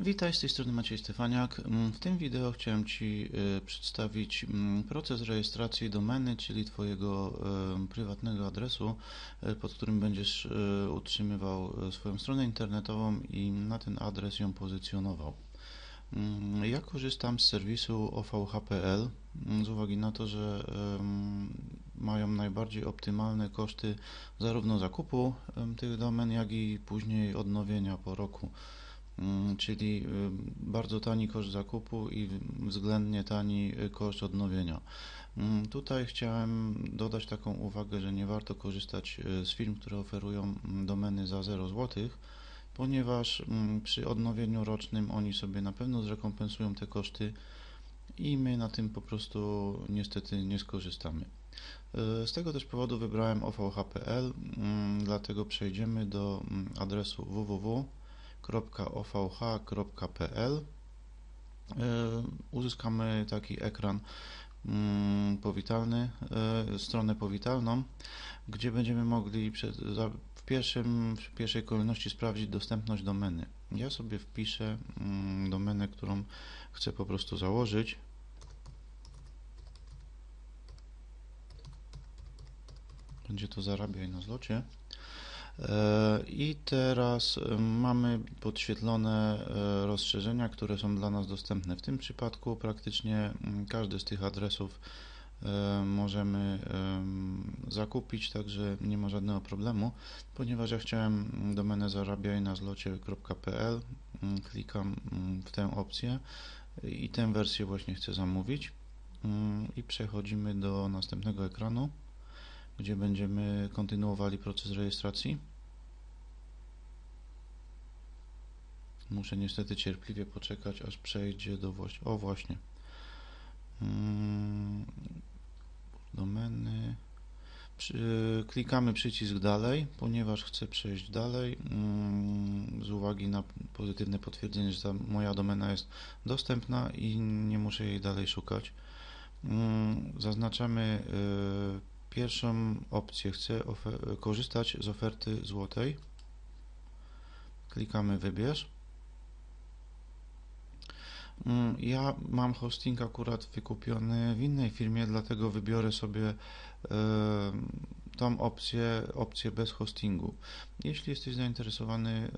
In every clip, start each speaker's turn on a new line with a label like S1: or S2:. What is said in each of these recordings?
S1: Witaj, z tej strony Maciej Stefaniak. Mm, W tym wideo chciałem Ci y, przedstawić mm, proces rejestracji domeny, czyli Twojego prywatnego adresu, y, pod którym będziesz y, utrzymywał swoją stronę internetową i na ten adres ją pozycjonował. Mm, Ja korzystam z serwisu OVH.pl z uwagi na to, że mają najbardziej optymalne koszty zarówno zakupu tych domen, jak i później odnowienia po roku. Mm, Czyli y, bardzo tani koszt zakupu i względnie tani y, koszt odnowienia. Mm, Tutaj chciałem dodać taką uwagę, że nie warto korzystać y, z firm, które oferują mm, domeny za 0 zł, ponieważ przy odnowieniu rocznym oni sobie na pewno zrekompensują te koszty i my na tym po prostu niestety nie skorzystamy. Z tego też powodu wybrałem ovh.pl, dlatego przejdziemy do adresu www.ovh.pl. Y, Uzyskamy taki ekran mm, powitalny, y, stronę powitalną, gdzie będziemy mogli w, pierwszym, w pierwszej kolejności sprawdzić dostępność domeny. Ja sobie wpiszę mm, domenę, którą chcę po prostu założyć. Będzie to zarabiaj na zlocie. I teraz e, mamy podświetlone e, rozszerzenia, które są dla nas dostępne. W tym przypadku praktycznie mm, każdy z tych adresów e, możemy em, zakupić, także nie ma żadnego problemu. Ponieważ ja chciałem domenę zarabiaj na zlocie.pl, mm, klikam mm, w tę opcję i tę wersję właśnie chcę zamówić. Mm, I przechodzimy do następnego ekranu gdzie będziemy kontynuowali proces rejestracji. Muszę niestety cierpliwie poczekać, aż przejdzie do właśnie. O, właśnie. Mm, Domeny. Klikamy przycisk dalej, ponieważ chcę przejść dalej. mm, Z uwagi na pozytywne potwierdzenie, że ta moja domena jest dostępna i nie muszę jej dalej szukać. Mm, Zaznaczamy y, Pierwszą opcję chcę korzystać z oferty złotej. Klikamy wybierz. Mm, Ja mam hosting akurat wykupiony w innej firmie, dlatego wybiorę sobie tą opcję, opcję bez hostingu. Jeśli jesteś zainteresowany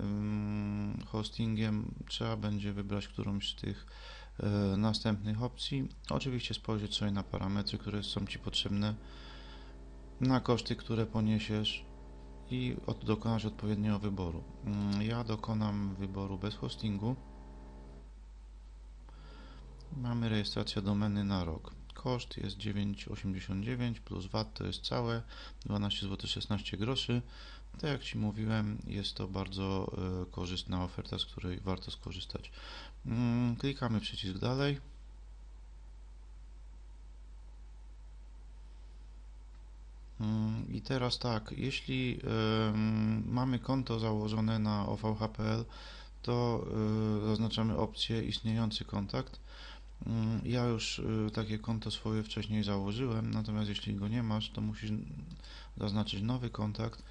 S1: hostingiem, trzeba będzie wybrać którąś z tych e, następnych opcji. Oczywiście spojrzeć sobie na parametry, które są Ci potrzebne na koszty, które poniesiesz i dokonać odpowiedniego wyboru. Mm, Ja dokonam wyboru bez hostingu. Mamy rejestrację domeny na rok. Koszt jest 9,89 plus VAT to jest całe 12 zł 16 groszy. Tak jak Ci mówiłem, jest to bardzo e, korzystna oferta, z której warto skorzystać. Mm, Klikamy przycisk dalej. Mm, I teraz tak, jeśli mamy konto założone na OVH.pl, to y, zaznaczamy opcję istniejący kontakt. Mm, Ja już y, takie konto swoje wcześniej założyłem, natomiast jeśli go nie masz, to musisz zaznaczyć nowy kontakt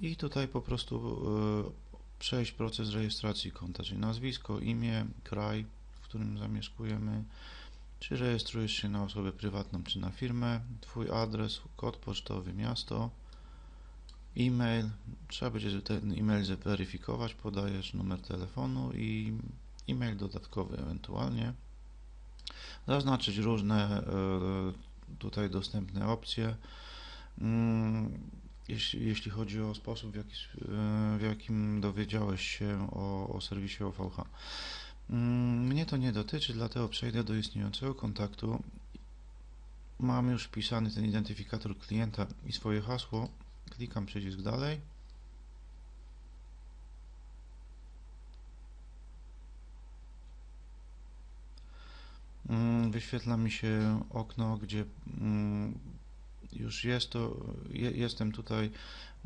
S1: i tutaj po prostu y, przejść proces rejestracji konta, czyli nazwisko, imię, kraj, w którym zamieszkujemy, czy rejestrujesz się na osobę prywatną, czy na firmę, Twój adres, kod pocztowy, miasto, e-mail. Trzeba będzie ten e-mail zweryfikować, podajesz numer telefonu i e-mail dodatkowy ewentualnie. Zaznaczyć różne e, tutaj dostępne opcje. Mm, Jeśli, chodzi o sposób, w, jaki, e, w jakim dowiedziałeś się o, o serwisie OVH. Mm, Mnie to nie dotyczy, dlatego przejdę do istniejącego kontaktu. Mam już wpisany ten identyfikator klienta i swoje hasło. Klikam przycisk dalej. Wyświetla mi się okno, gdzie mm, już jest to, je, jestem tutaj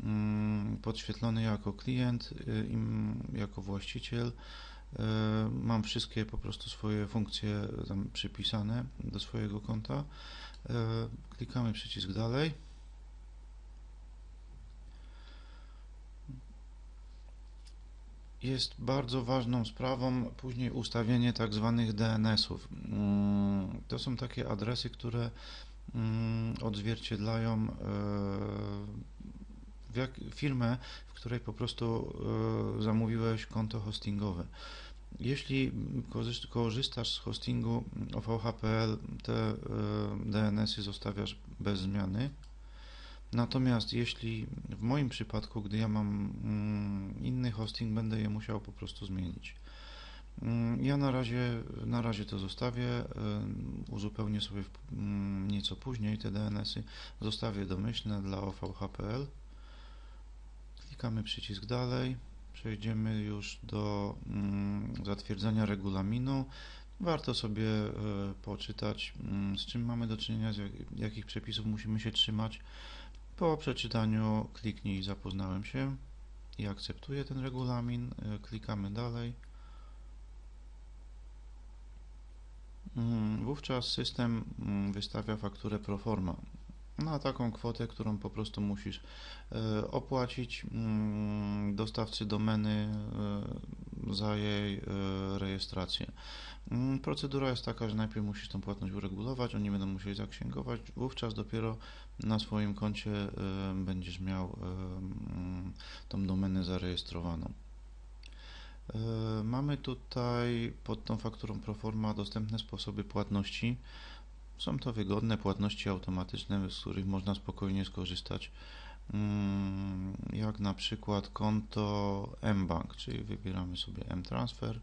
S1: mm, podświetlony jako klient, y, im- jako właściciel. E, Mam wszystkie po prostu swoje funkcje przypisane do swojego konta. E, Klikamy przycisk dalej. Jest bardzo ważną sprawą później ustawienie tak zwanych DNS-ów. Mm, To są takie adresy, które mm, odzwierciedlają e, firmę, w której po prostu e, zamówiłeś konto hostingowe. Jeśli korzyst- korzystasz z hostingu OVH.pl, te e, DNS-y zostawiasz bez zmiany. Natomiast jeśli w moim przypadku, gdy ja mam mm, inny hosting, będę je musiał po prostu zmienić. Mm, Ja na razie, na razie to zostawię, y, uzupełnię sobie mm, nieco później te DNS-y, zostawię domyślne dla OVH.pl. Klikamy przycisk dalej, przejdziemy już do zatwierdzenia regulaminu. Warto sobie y, poczytać, z czym mamy do czynienia, z jak, jakich przepisów musimy się trzymać. Po przeczytaniu kliknij zapoznałem się i akceptuję ten regulamin. Y, Klikamy dalej. Mm, Wówczas system mm, wystawia fakturę pro forma na taką kwotę, którą po prostu musisz e, opłacić mm, dostawcy domeny e, za jej e, rejestrację. Mm, Procedura jest taka, że najpierw musisz tą płatność uregulować, oni będą musieli zaksięgować, wówczas dopiero na swoim koncie e, będziesz miał e, mm, tą domenę zarejestrowaną. Mamy tutaj pod tą fakturą Proforma dostępne sposoby płatności. Są to wygodne płatności automatyczne, z których można spokojnie skorzystać. Mm, Jak na przykład konto mBank, czyli wybieramy sobie mTransfer.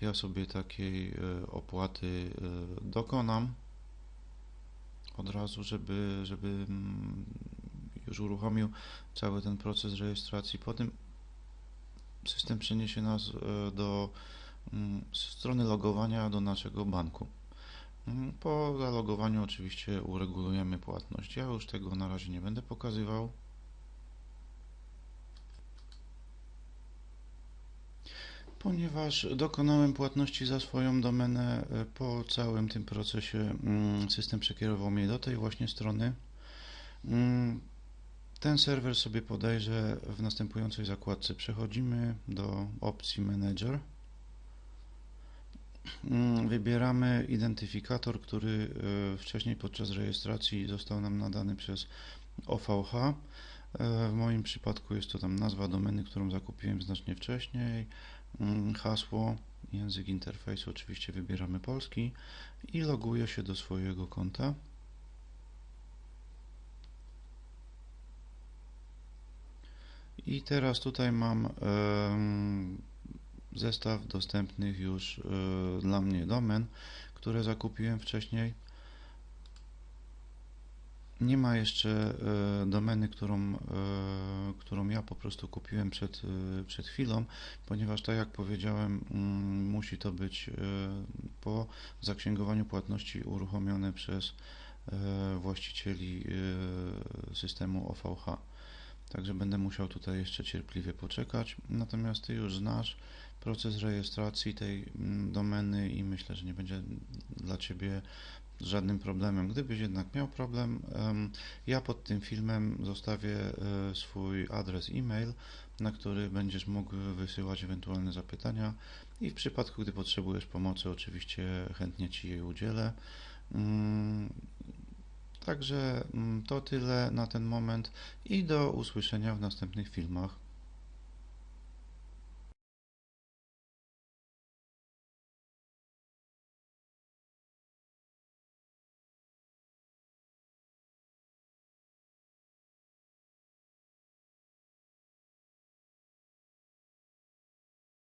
S1: Ja sobie takiej e, opłaty e, dokonam od razu, żeby, żeby mm, już uruchomił cały ten proces rejestracji. Potem system przeniesie nas e, do mm, strony logowania do naszego banku. Mm, Po zalogowaniu oczywiście uregulujemy płatność. Ja już tego na razie nie będę pokazywał. Ponieważ dokonałem płatności za swoją domenę, e, po całym tym procesie mm, system przekierował mnie do tej właśnie strony. Mm, Ten serwer sobie podejrzę w następującej zakładce. Przechodzimy do opcji Manager. Mm, Wybieramy identyfikator, który e, wcześniej podczas rejestracji został nam nadany przez OVH. E, W moim przypadku jest to tam nazwa domeny, którą zakupiłem znacznie wcześniej, mm, hasło, język interfejsu, oczywiście wybieramy polski i loguję się do swojego konta. I teraz tutaj mam em, zestaw dostępnych już e, dla mnie domen, które zakupiłem wcześniej. Nie ma jeszcze e, domeny, którą, e, którą ja po prostu kupiłem przed, przed chwilą, ponieważ tak jak powiedziałem, mm, musi to być po zaksięgowaniu płatności uruchomione przez właścicieli systemu OVH. Także będę musiał tutaj jeszcze cierpliwie poczekać. Natomiast Ty już znasz proces rejestracji tej mm, domeny i myślę, że nie będzie dla Ciebie żadnym problemem. Gdybyś jednak miał problem, em, ja pod tym filmem zostawię e, swój adres e-mail, na który będziesz mógł wysyłać ewentualne zapytania i w przypadku, gdy potrzebujesz pomocy, oczywiście chętnie Ci jej udzielę. Mm, Także mm, to tyle na ten moment i do usłyszenia w następnych filmach.